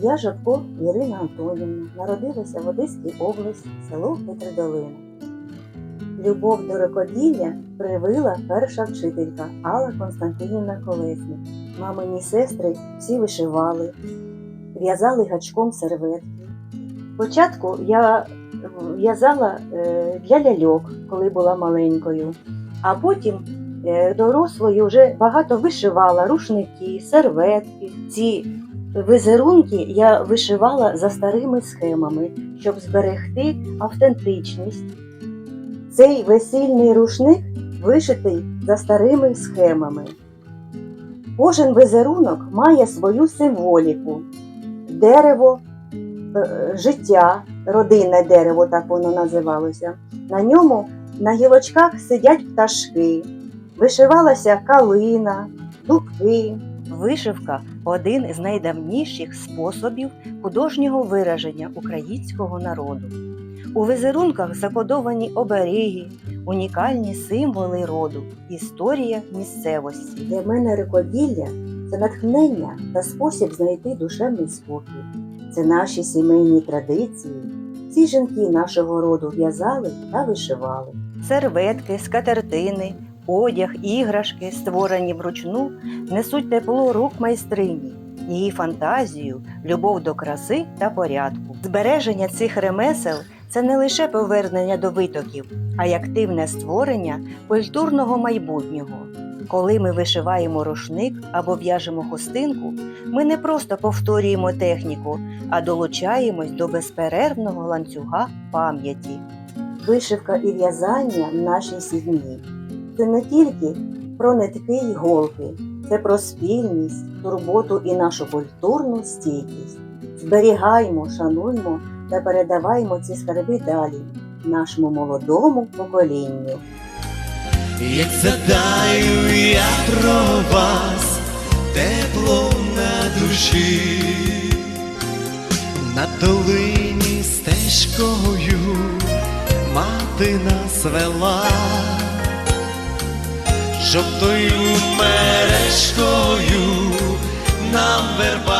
Я Жабко Ірина Антонівна, народилася в Одеській області, село Петридолина. Любов до рукоділля привила перша вчителька Алла Константинівна Колесник. Мамині сестри всі вишивали, в'язали гачком серветки. Спочатку я в'язала е, для ляльок, коли була маленькою, а потім е, дорослою вже багато вишивала рушники, серветки. Ці візерунки я вишивала за старими схемами, щоб зберегти автентичність. Цей весільний рушник вишитий за старими схемами. Кожен візерунок має свою символіку. Дерево, е, життя, родинне дерево, так воно називалося. На ньому на гілочках сидять пташки, вишивалася калина, дубки. Вишивка один із найдавніших способів художнього вираження українського народу. У візерунках закодовані оберіги, унікальні символи роду, історія місцевості. Для мене рукоділля це натхнення та спосіб знайти душевний спокій. Це наші сімейні традиції. Всі жінки нашого роду в'язали та вишивали. Серветки, скатертини, одяг, іграшки, створені вручну, несуть тепло рук майстрині, її фантазію, любов до краси та порядку. Збереження цих ремесел це не лише повернення до витоків, а й активне створення культурного майбутнього. Коли ми вишиваємо рушник або в'яжемо хустинку, ми не просто повторюємо техніку, а долучаємось до безперервного ланцюга пам'яті. Вишивка і в'язання в нашій сім'ї це не тільки про нитки й голки, це про спільність, турботу і нашу культурну стійкість. Зберігаймо, шануймо та передаваймо ці скарби далі нашому молодому поколінню. Як згадаю я про вас, тепло на душі, на долині стежкою мати нас вела, жовтою мережкою нам верба